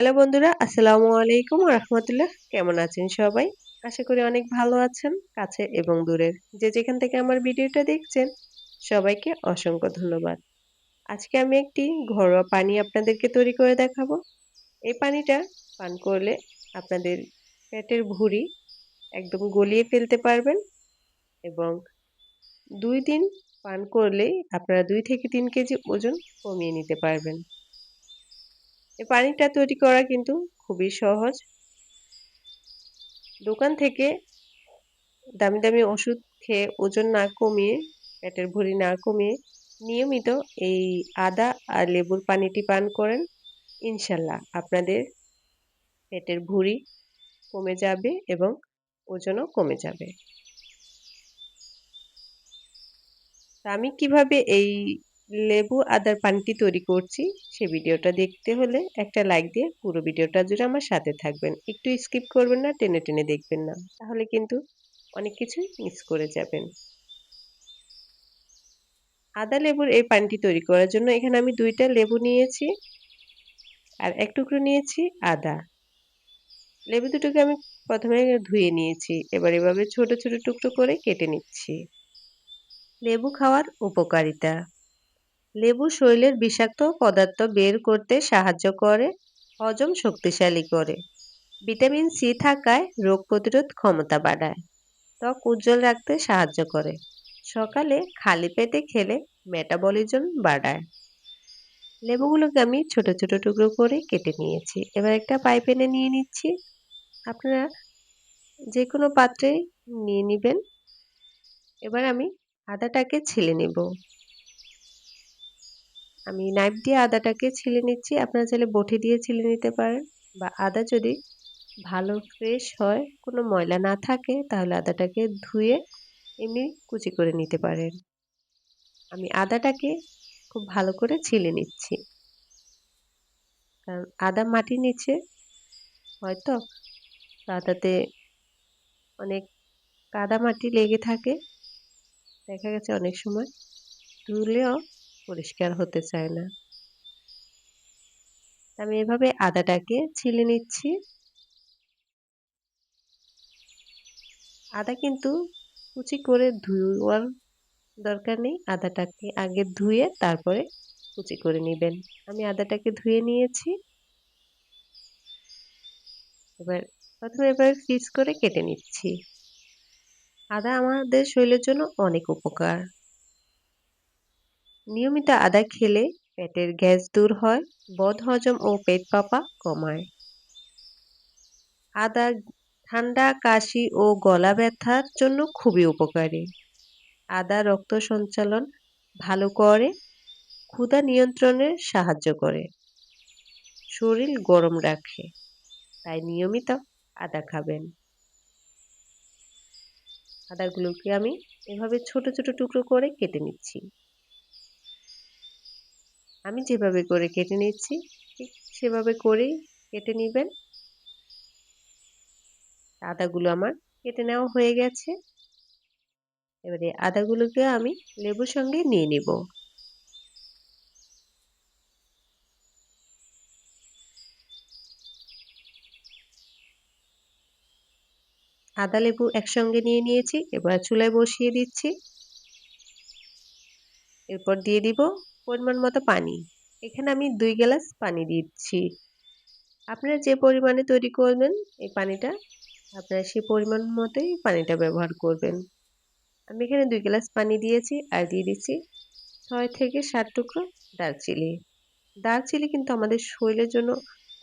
Hello বন্ধুরা, আসসালামু আলাইকুম রহমতুল্লাহ। কেমন আছেন সবাই? আশা করি অনেক ভালো আছেন, কাছে এবং দূরের যে যেখান থেকে আমার ভিডিওটা দেখছেন, সবাইকে অসংখ্য ধন্যবাদ। আজকে আমি একটি ঘরোয়া পানি আপনাদেরকে তৈরি করে দেখাবো। এই পানিটা পান করলে আপনাদের পেটের ভুঁড়ি একদম গলিয়ে ফেলতে পারবেন এবং দুই দিন পান করলেই আপনারা দুই থেকে তিন কেজি ওজন কমিয়ে নিতে পারবেন। এই পানিটা তৈরি করা কিন্তু খুবই সহজ। দোকান থেকে দামি দামি ওষুধ খেয়ে ওজন না কমিয়ে, পেটের ভুঁড়ি না কমিয়ে নিয়মিত এই আদা আর লেবুর পানিটি পান করেন। ইনশাল্লাহ আপনাদের পেটের ভুঁড়ি কমে যাবে এবং ওজনও কমে যাবে। আমি কীভাবে এই লেবু, আদার পানিটি তৈরি করছি। সে ভিডিওটা দেখতে হলে একটা লাইক দিয়ে পুরো ভিডিওটা জুড়ে আমার সাথে থাকবেন। একটু স্কিপ করবেন না, টেনে টেনে দেখবেন না। তাহলে কিন্তু অনেক কিছুই মিস করে যাবেন। আদা লেবুর এই পানিটি তৈরি করার জন্য এখানে আমি দুইটা লেবু নিয়েছি আর এক টুকরো নিয়েছি আদা। লেবু দুটোকে আমি প্রথমে ধুয়ে নিয়েছি, এবার এভাবে ছোট ছোট টুকরো করে কেটে নিচ্ছি। লেবু খাওয়ার উপকারিতা। লেবু শরীরের বিষাক্ত পদার্থ বের করতে সাহায্য করে, হজম শক্তিশালী করে। ভিটামিন সি থাকায় রোগ প্রতিরোধ ক্ষমতা বাড়ায়, ত্বক উজ্জ্বল রাখতে সাহায্য করে। সকালে খালি পেটে খেলে মেটাবলিজম বাড়ায়। লেবুগুলোকে আমি ছোট ছোট টুকরো করে কেটে নিয়েছি। এবার একটা পাইপ এনে নিয়ে নিচ্ছি। আপনারা যে কোনো পাত্রে নিয়ে নেবেন। এবার আমি আদাটাকে ছিলে নেব। আমি নাইফ দিয়ে আদাটাকে ছিলে নিচ্ছি। আপনারা চাইলে বটি দিয়ে ছিলে নিতে পারেন বা আদা যদি ভালো ফ্রেশ হয়, কোনো ময়লা না থাকে, তাহলে আদাটাকে ধুয়ে এমনি কুচি করে নিতে পারেন। আমি আদাটাকে খুব ভালো করে ছিলে নিচ্ছি। কারণ আদা মাটির নিচে হয়তো আদাতে অনেক কাদা মাটি লেগে থাকে। দেখা গেছে অনেক সময়। ধুলেও পরিষ্কার হতে চায় না। আমি এভাবে আদাটাকে ছিলে নিচ্ছি। আদা কিন্তু কুচি করে ধুয়ার দরকার নেই। আদাটাকে আগে ধুয়ে তারপরে কুচি করে নেবেন। আমি আদাটাকে ধুয়ে নিয়েছি। এবার প্রথমে এবার পিস করে কেটে নিচ্ছি। আদা আমাদের শরীরের জন্য অনেক উপকার। নিয়মিত আদা খেলে পেটের গ্যাস দূর হয় বদহজম ও পেট পাপা কমায়। আদা, ঠান্ডা, কাশি ও গলা ব্যথার জন্য খুবই উপকারী। আদা রক্ত সঞ্চালন ভালো করে, ক্ষুধা নিয়ন্ত্রণে সাহায্য করে। শরীর গরম রাখে, তাই নিয়মিত আদা খাবেন। আদাগুলোকে আমি এভাবে ছোট ছোট টুকরো করে কেটে নিচ্ছি। আমি যেভাবে করে কেটে নিচ্ছি, ঠিক সেভাবে করেই কেটে নেবেন। আদাগুলো আমার কেটে নেওয়া হয়ে গেছে। এবারে আদাগুলোকে আমি লেবুর সঙ্গে নিয়ে নিব। আদা লেবু একসঙ্গে নিয়ে নিয়েছি, এবার চুলায় বসিয়ে দিচ্ছি। এরপর দিয়ে দিব পরিমাণ মতো পানি। এখানে আমি দুই গ্লাস পানি দিচ্ছি। আপনারা যে পরিমাণে তৈরি করবেন এই পানিটা, আপনারা সেই পরিমাণ মতোই পানিটা ব্যবহার করবেন। আমি এখানে দুই গ্লাস পানি দিয়েছি আর দিয়ে দিচ্ছি ছয় থেকে সাত টুকরো দারচিনি। দারচিনি কিন্তু আমাদের শরীরের জন্য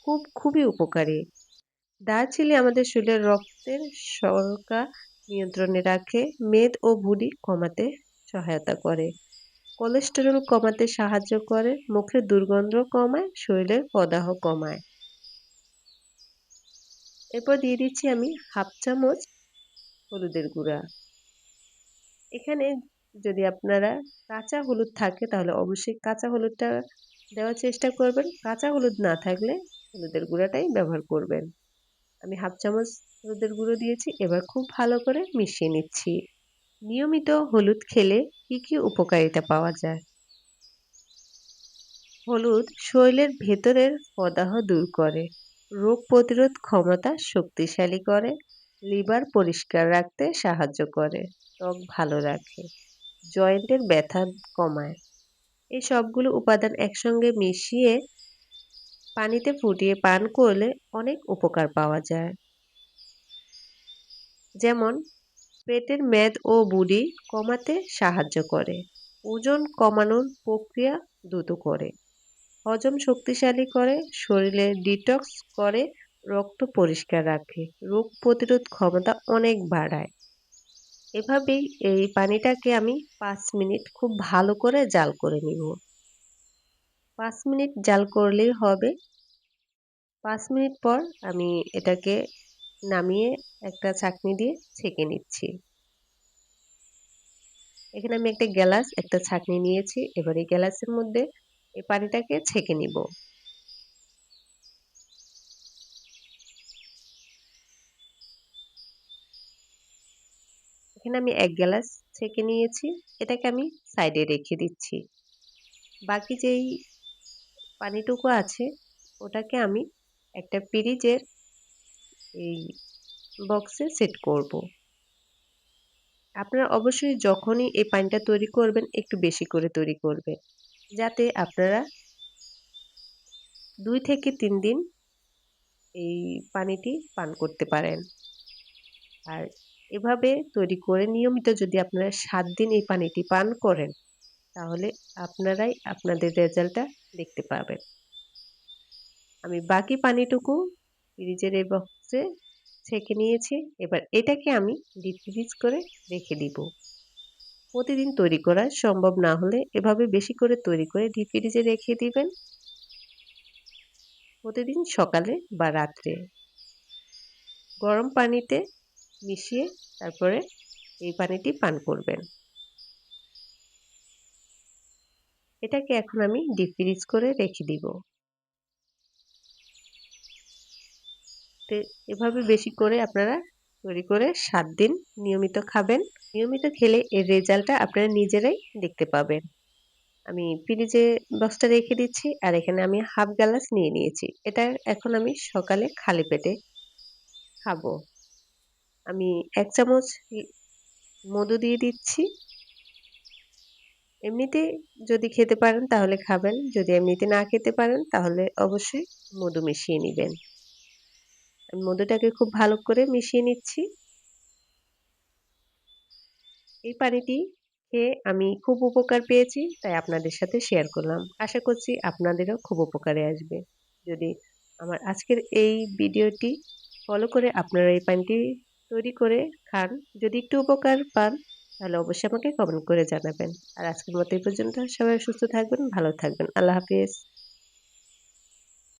খুব, খুবই উপকারী। দারচিনি আমাদের শরীরের রক্তের শর্করা নিয়ন্ত্রণে রাখে, মেদ ও ভুঁড়ি কমাতে সহায়তা করে। কোলেস্টেরল কমাতে সাহায্য করে, মুখের দুর্গন্ধ কমায়, শরীরের প্রদাহ কমায়। এরপর দিয়ে দিচ্ছি আমি হাফ চামচ হলুদের গুঁড়া। এখানে যদি আপনারা কাঁচা হলুদ থাকে, তাহলে অবশ্যই কাঁচা হলুদটা দেওয়ার চেষ্টা করবেন। কাঁচা হলুদ না থাকলে হলুদের গুঁড়াটাই ব্যবহার করবেন। আমি হাফ চামচ হলুদের গুঁড়ো দিয়েছি, এবার খুব ভালো করে মিশিয়ে নিচ্ছি। নিয়মিত হলুদ খেলে কি কি উপকারিতা পাওয়া যায়? হলুদ শরীরের ভেতরের প্রদাহ দূর করে, রোগ প্রতিরোধ ক্ষমতা শক্তিশালী করে, লিভার পরিষ্কার রাখতে সাহায্য করে, ত্বক ভালো রাখে, জয়েন্টের ব্যথা কমায়। এই সবগুলো উপাদান একসঙ্গে মিশিয়ে পানিতে ফুটিয়ে পান করলে অনেক উপকার পাওয়া যায়। যেমন পেটের মেদ ও বুড়ি কমাতে সাহায্য করে। ওজন কমানোর প্রক্রিয়া দ্রুত করে। হজম শক্তিশালী করে। শরীরে ডিটক্স করে। রক্ত পরিষ্কার রাখে। রোগ প্রতিরোধ ক্ষমতা অনেক বাড়ায়। এভাবেই এই পানিটাকে আমি পাঁচ মিনিট খুব ভালো করে জাল করে নিব। পাঁচ মিনিট জাল করলেই হবে। পাঁচ মিনিট পর আমি এটাকে নামিয়ে একটা চাকনি দিয়ে ছেঁকে নিচ্ছি। এখানে আমি একটা গ্যালাস, একটা ছাকনি নিয়েছি। এবার এই গ্যালাসের মধ্যে এই পানিটাকে ছেঁকে নিব। এখানে আমি এক গ্লাস ছেঁকে নিয়েছি। এটাকে আমি সাইডে রেখে দিচ্ছি। বাকি যেই পানিটুকু আছে, ওটাকে আমি একটা ফ্রিজের এই বক্সে সেট করব। আপনারা অবশ্যই যখনই এই পানিটা তৈরি করবেন, একটু বেশি করে তৈরি করবেন। যাতে আপনারা দুই থেকে তিন দিন এই পানিটি পান করতে পারেন। আর এভাবে তৈরি করে নিয়মিত যদি আপনারা সাত দিন এই পানিটি পান করেন, তাহলে আপনারাই আপনাদের রেজাল্টটা দেখতে পাবেন। আমি বাকি পানিটুকু ফ্রিজের এই বক্সে ছেঁকে নিয়েছি। এবার এটাকে আমি ডিপ ফ্রিজ করে রেখে দিব। প্রতিদিন তৈরি করা সম্ভব না হলে এভাবে বেশি করে তৈরি করে ডিপ ফ্রিজে রেখে দিবেন। প্রতিদিন সকালে বা রাত্রে গরম পানিতে মিশিয়ে তারপরে এই পানিটি পান করবেন। এটাকে এখন আমি ডিপ ফ্রিজ করে রেখে দিব। এভাবে বেশি করে আপনারা তৈরি করে সাত দিন নিয়মিত খাবেন। নিয়মিত খেলে এর রেজাল্টটা আপনারা নিজেরাই দেখতে পাবেন। আমি ফ্রিজে বক্সটা রেখে দিচ্ছি আর এখানে আমি হাফ গ্লাস নিয়ে নিয়েছি। এটা এখন আমি সকালে খালি পেটে খাব। আমি এক চামচ মধু দিয়ে দিচ্ছি। এমনিতে যদি খেতে পারেন তাহলে খাবেন, যদি এমনিতে না খেতে পারেন তাহলে অবশ্যই মধু মিশিয়ে নেবেন। মধুটাকে খুব ভালো করে মিশিয়ে নিচ্ছি। এই পানিটি খেয়ে আমি খুব উপকার পেয়েছি, তাই আপনাদের সাথে শেয়ার করলাম। আশা করছি আপনাদেরও খুব উপকারে আসবে। যদি আমার আজকের এই ভিডিওটি ফলো করে আপনারা এই পানিটি তৈরি করে খান, যদি একটু উপকার পান, তাহলে অবশ্যই আমাকে কমেন্ট করে জানাবেন। আর আজকের মতো এই পর্যন্ত। সবাই সুস্থ থাকবেন, ভালো থাকবেন। আল্লাহ হাফিজ।